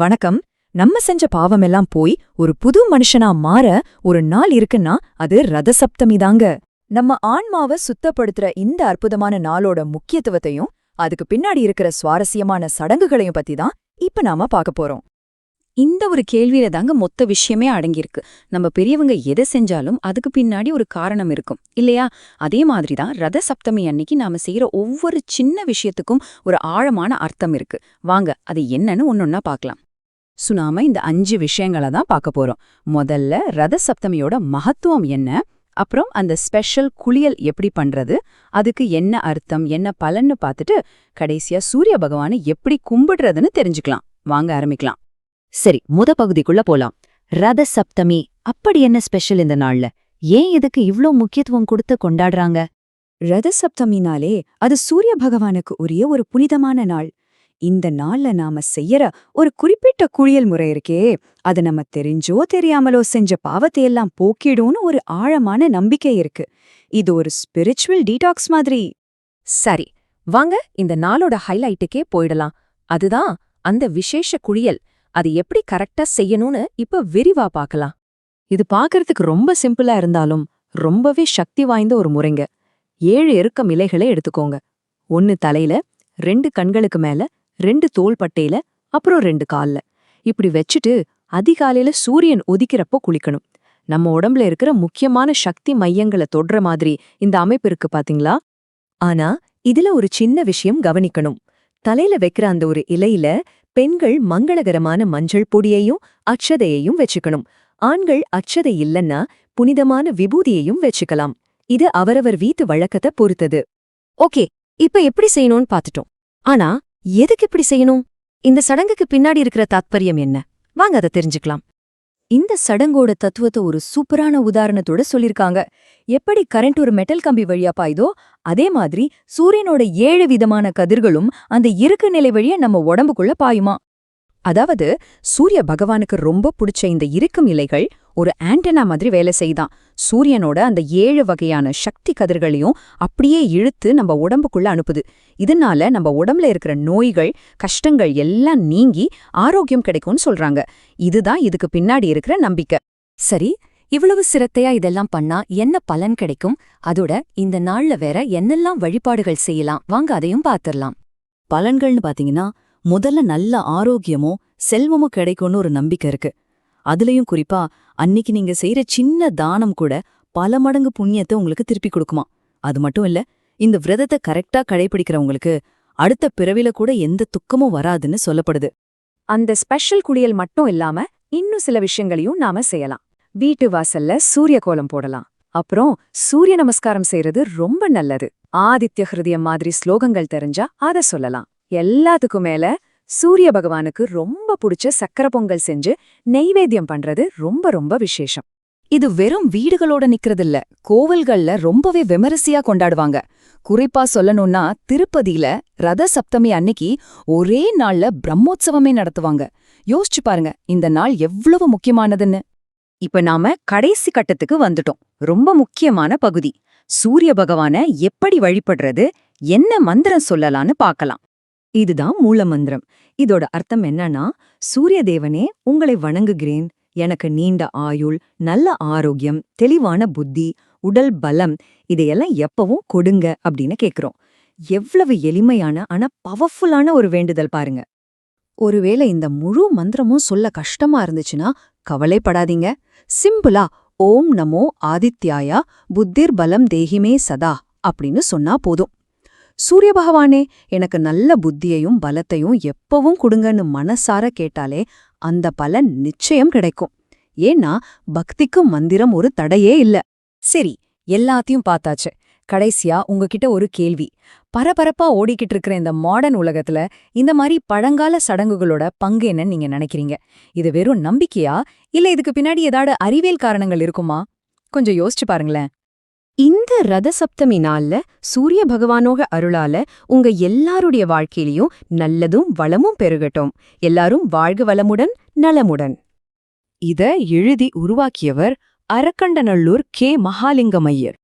வணக்கம். நம்ம செஞ்ச பாவமெல்லாம் போய் ஒரு புது மனுஷனா மாற ஒரு நாள் இருக்குன்னா அது ரத சப்தமி தாங்க. நம்ம ஆன்மாவை சுத்தப்படுத்துற இந்த அற்புதமான நாளோட முக்கியத்துவத்தையும் அதுக்கு பின்னாடி இருக்கிற சுவாரஸ்யமான சடங்குகளையும் பத்தி தான் இப்ப நாம பார்க்க போறோம். இந்த ஒரு கேள்வியில தாங்க மொத்த விஷயமே அடங்கியிருக்கு. நம்ம பெரியவங்க எதை செஞ்சாலும் அதுக்கு பின்னாடி ஒரு காரணம் இருக்கும். இல்லையா? அதே மாதிரி தான் ரத சப்தமி அன்னைக்கு நாம செய்யற ஒவ்வொரு சின்ன விஷயத்துக்கும் ஒரு ஆழமான அர்த்தம் இருக்கு. வாங்க அது என்னன்னு ஒன்னொன்னா பார்க்கலாம். சுனாம இந்த அஞ்சு விஷயங்களை தான் பார்க்க போறோம். முதல்ல ரத சப்தமியோட மகத்துவம் என்ன? அப்புறம் அந்த ஸ்பெஷல் குளியல் எப்படி பண்றது? அதுக்கு என்ன அர்த்தம்? என்ன பலன்னு பார்த்துட்டு கடைசியா சூரிய பகவானை எப்படி கும்பிடுறதுன்னு தெரிஞ்சுக்கலாம். வாங்க ஆரம்பிக்கலாம். சரி முத பகுதிக்குள்ள போலாம். ரத சப்தமி அப்படி என்ன ஸ்பெஷல் இந்த நாள்ல? ஏன் இதுக்கு இவ்ளோ முக்கியத்துவம் கொடுத்து கொண்டாடுறாங்க? ரத சப்தமினாலே அது சூரிய பகவானுக்கு உரிய ஒரு புனிதமான நாள். இந்த நாள்ல நாம செய்யற ஒரு குறிப்பிட்ட குளியல் முறை இருக்கே அது நம்ம தெரிஞ்சோ தெரியாமலோ செஞ்ச பாவத்தையெல்லாம் போக்கிடும்னு ஒரு ஆழமான நம்பிக்கை இருக்கு. இது ஒரு ஸ்பிரிச்சுவல் டீடாக்ஸ் மாதிரி. சரி வாங்க இந்த நாளோட ஹைலைட்டுக்கே போயிடலாம். அதுதான் அந்த விசேஷ குளியல். அது எப்படி கரெக்டா செய்யணும்னு இப்ப விரிவா பார்க்கலாம். இது பார்க்கறதுக்கு ரொம்ப சிம்பிளா இருந்தாலும் ரொம்பவே சக்தி வாய்ந்த ஒரு முறைங்க. ஏழு எருக்கம் இலைகளை எடுத்துக்கோங்க. ஒன்னு தலையில ரெண்டு கண்களுக்கு மேல ரெண்டு தோள்பட்டையில அப்புறம் ரெண்டு கால்ல. இப்படி வச்சுட்டு அதிகாலையில சூரியன் உதிக்கிறப்போ குளிக்கணும். நம்ம உடம்புல இருக்கிற முக்கியமான சக்தி மையங்களை தொடுற மாதிரி இந்த அமைப்பு இருக்கு பாத்தீங்களா? ஆனா இதுல ஒரு சின்ன விஷயம் கவனிக்கணும். தலையில வைக்கிற அந்த ஒரு இலையில பெண்கள் மங்களகரமான மஞ்சள் பொடியையும் அச்சதையையும் வச்சுக்கணும். ஆண்கள் அச்சதை இல்லன்னா புனிதமான விபூதியையும் வச்சுக்கலாம். இது அவரவர் வீட்டு வழக்கத்தை பொறுத்தது. ஓகே இப்ப எப்படி செய்யணும்னு பாத்துட்டோம். ஆனா எதுக்கு இப்படி செய்யணும்? இந்த சடங்குக்கு பின்னாடி இருக்கிற தாத்பரியம் என்ன? வாங்க அதை தெரிஞ்சுக்கலாம். இந்த சடங்கோட தத்துவத்தை ஒரு சூப்பரான உதாரணத்தோட சொல்லிருக்காங்க. எப்படி கரண்ட் ஒரு மெட்டல் கம்பி வழியா பாயுதோ அதே மாதிரி சூரியனோட ஏழு விதமான கதிர்களும் அந்த இறுக்கு நிலை வழியா நம்ம உடம்புக்குள்ள பாயுமா? அதாவது சூரிய பகவானுக்கு ரொம்ப பிடிச்ச இந்த இருக்கும் இலைகள் ஒரு ஆண்டனா மாதிரி வேலை செய்தான். சூரியனோட அந்த ஏழு வகையான சக்தி கதிர்களையும் அப்படியே இழுத்து நம்ம உடம்புக்குள்ள அனுப்புது. இதனால நம்ம உடம்புல இருக்கிற நோய்கள் கஷ்டங்கள் எல்லாம் நீங்கி ஆரோக்கியம் கிடைக்கும்னு சொல்றாங்க. இதுதான் இதுக்கு பின்னாடி இருக்கிற நம்பிக்கை. சரி இவ்வளவு சிரத்தையா இதெல்லாம் பண்ணா என்ன பலன் கிடைக்கும்? அதோட இந்த நாள்ல வேற என்னெல்லாம் வழிபாடுகள் செய்யலாம்? வாங்க அதையும் பாத்திரலாம். பலன்கள்னு பாத்தீங்கன்னா முதல்ல நல்ல ஆரோக்கியமோ செல்வமும் கிடைக்கும்னு ஒரு நம்பிக்கை இருக்கு. அதுலயும் குறிப்பா அன்னிக்கு நீங்க செய்யற சின்ன தானம் கூட பல மடங்கு புண்ணியத்தை உங்களுக்கு திருப்பி கொடுக்குமா? அது மட்டும் இல்ல இந்த விரதத்தை கரெக்டா கடைபிடிக்கிறவங்களுக்கு அடுத்த பிறவில கூட எந்த துக்கமும் வராதுன்னு சொல்லப்படுது. அந்த ஸ்பெஷல் குளியல் மட்டும் இல்லாம இன்னும் சில விஷயங்களையும் நாம செய்யலாம். வீட்டு வாசல்ல சூரிய கோலம் போடலாம். அப்புறம் சூரிய நமஸ்காரம் செய்யறது ரொம்ப நல்லது. ஆதித்ய ஹிருதயம் மாதிரி ஸ்லோகங்கள் தெரிஞ்சா அத சொல்லலாம். எல்லாத்துக்கும் மேல சூரிய பகவானுக்கு ரொம்ப பிடிச்ச சக்கரை பொங்கல் செஞ்சு நெய்வேத்தியம் பண்றது ரொம்ப ரொம்ப விசேஷம். இது வெறும் வீடுகளோட நிக்கிறதில்ல. கோவில்கள்ல ரொம்பவே விமரிசையா கொண்டாடுவாங்க. குறிப்பா சொல்லணும்னா திருப்பதியில ரத சப்தமி அன்னைக்கு ஒரே நாள்ல பிரம்மோத்சவமே நடத்துவாங்க. யோசிச்சு பாருங்க இந்த நாள் எவ்வளவு முக்கியமானதுன்னு. இப்ப நாம கடைசி கட்டத்துக்கு வந்துட்டோம். ரொம்ப முக்கியமான பகுதி. சூரிய பகவான எப்படி வழிபடுறது என்ன மந்திரம் சொல்லலான்னு பார்க்கலாம் இதுதான் மூல மந்திரம் இதோட அர்த்தம் என்னன்னா சூரிய தேவனே உங்களை வணங்குகிறேன். எனக்கு நீண்ட ஆயுள் நல்ல ஆரோக்கியம் தெளிவான புத்தி உடல் பலம் இதையெல்லாம் எப்பவும் கொடுங்க அப்படின்னு கேக்குறோம். எவ்வளவு எளிமையான ஆனா பவர்ஃபுல்லான ஒரு வேண்டுதல் பாருங்க. ஒருவேளை இந்த முழு மந்திரமும் சொல்ல கஷ்டமா இருந்துச்சுன்னா கவலைப்படாதீங்க. சிம்பிளா ஓம் நமோ ஆதித்யாயா புத்திர் பலம் தேகிமே சதா அப்படின்னு சொன்னா போதும். சூரிய பகவானே எனக்கு நல்ல புத்தியையும் பலத்தையும் எப்பவும் கொடுங்கன்னு மனசார கேட்டாலே அந்த பலன் நிச்சயம் கிடைக்கும். ஏன்னா பக்திக்கும் மந்திரம் ஒரு தடையே இல்ல. சரி எல்லாத்தையும் பார்த்தாச்சு. கடைசியா உங்ககிட்ட ஒரு கேள்வி. பரபரப்பா ஓடிக்கிட்டு இருக்கிற இந்த மாடர்ன் உலகத்துல இந்த மாதிரி பழங்கால சடங்குகளோட பங்கு என்னன்னு நீங்க நினைக்கிறீங்க? இது வெறும் நம்பிக்கையா? இல்ல இதுக்கு பின்னாடி ஏதாவது அறிவியல் காரணங்கள் இருக்குமா? கொஞ்சம் யோசிச்சு பாருங்களேன். இந்த ரத சப்தமி நாள்ல சூரிய பகவானோக அருளால உங்க எல்லாருடைய வாழ்க்கையிலயும் நல்லதும் வளமும் பெருகட்டும். எல்லாரும் வாழ்க வளமுடன் நலமுடன். இத எழுதி உருவாக்கியவர் அரக்கண்டநல்லூர் கே மகாலிங்கமையர்